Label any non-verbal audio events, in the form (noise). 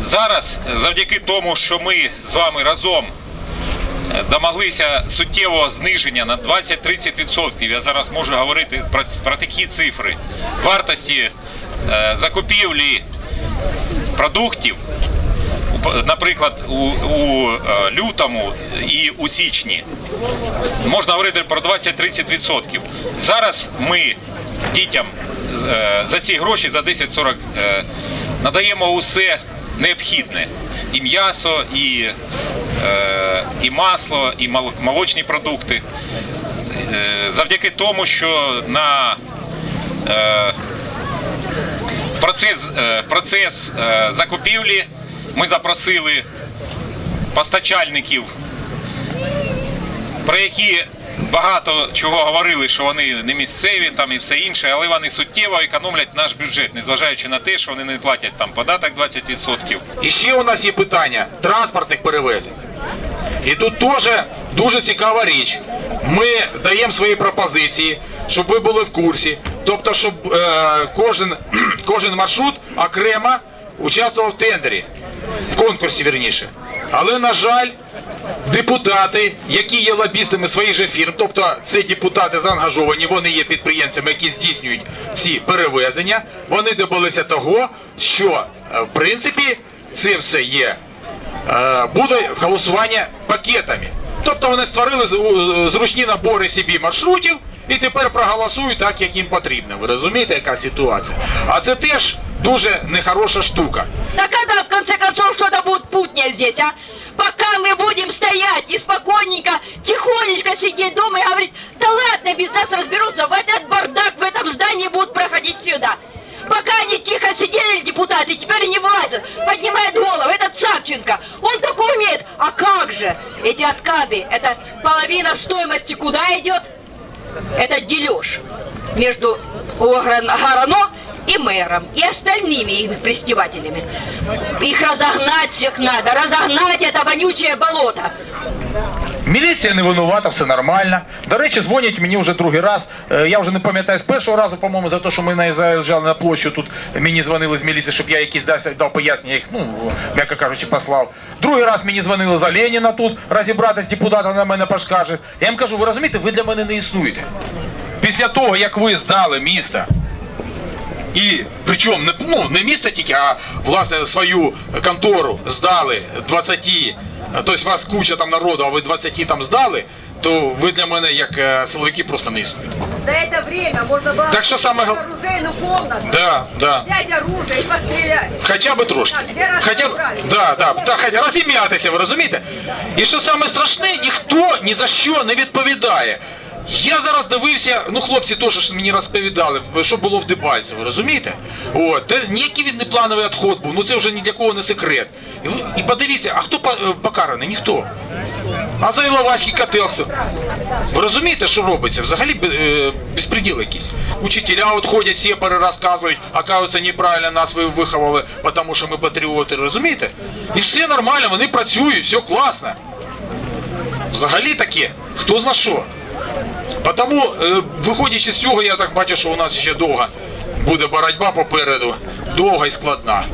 Зараз, завдяки тому, що ми з вами разом е, домоглися суттєвого зниження на 20-30%, я зараз можу говорити про, про такі цифри, вартості е, закупівлі продуктів, наприклад, у, у е, лютому і у січні, можна говорити про 20-30%. Зараз ми дітям е, за ці гроші, за 10-40, е, надаємо усе необхідне. І м'ясо, і, е, і масло, і мол- молочні продукти. Е, Завдяки тому, що на е, процес, процес закупівлі ми запросили постачальників про які багато чого говорили, що вони не місцеві там і все інше, але вони суттєво економлять наш бюджет, незважаючи на те, що вони не платять там податок 20%. І ще у нас є питання транспортних перевезень. І тут теж дуже цікава річ. Ми даємо свої пропозиції, щоб ви були в курсі. Тобто, щоб е, кожен, (clears throat) кожен маршрут окремо участвував в тендері, в конкурсі вірніше. Але, на жаль, депутати, які є лобістами своїх же фірм, тобто це депутати заангажовані, вони є підприємцями, які здійснюють ці перевезення, вони добилися того, що е, в принципі це все є е, буде голосування пакетами. Тобто вони створили зручні набори собі маршрутів і тепер проголосують так, як їм потрібно. Ви розумієте, яка ситуація? А це теж дуже нехороша штука. Да когда, в конце концов, что-то будет путнее здесь, а? Нас разберутся, в этот бардак в этом здании будут проходить сюда. Пока они тихо сидели, депутаты, теперь не влазят, поднимает голову, этот Савченко, он только умеет. А как же? Эти откады, это половина стоимости куда идет? Это дележ между Гарано и мэром, и остальными их фестивателями. Их разогнать всех надо, разогнать это вонючее болото. Міліція не винувата, все нормально. До речі, дзвонять мені вже другий раз. Е, Я вже не пам'ятаю з першого разу, по-моєму, за те, що ми не заїжджали на площу. Тут мені дзвонили з міліції, щоб я якісь дав, дав пояснення, їх, ну, м'яко кажучи, послав. Другий раз мені дзвонили за Леніна тут, розібратися з депутатом на мене пошкаже. Я їм кажу, ви розумієте, ви для мене не існуєте. Після того, як ви здали місто, і причому не, ну, не місто тільки, а власне свою контору здали 20, тобто вас куча там народу, а ви 20 там здали, то ви для мене як е, силовики просто не існуєте. За это время можно было Так что самое гол- оружейную комнату, Да, да. взять оружие и пострелять. Хоча б трошки. Так, Хоча б, да, да, да, хоча розім'ятися, ви розумієте? І що саме страшне, ніхто ні за що не відповідає. Я зараз дивився, ну хлопці теж мені розповідали, що було в Дебальцево, розумієте? От, ніякий він не плановий відход був, ну це вже ні для кого не секрет. І, і подивіться, а хто е, покараний? Ніхто. А за Іловайський котел хто? Ви розумієте, що робиться? Взагалі е, безпреділ якийсь. Учителя от ходять, сепари розказують, оказується, неправильно нас ви виховали, тому що ми патріоти, розумієте? І все нормально, вони працюють, все класно. Взагалі таке, хто зна що. Тому, е, виходячи з цього, я так бачу, що у нас ще довга буде боротьба попереду, довга і складна.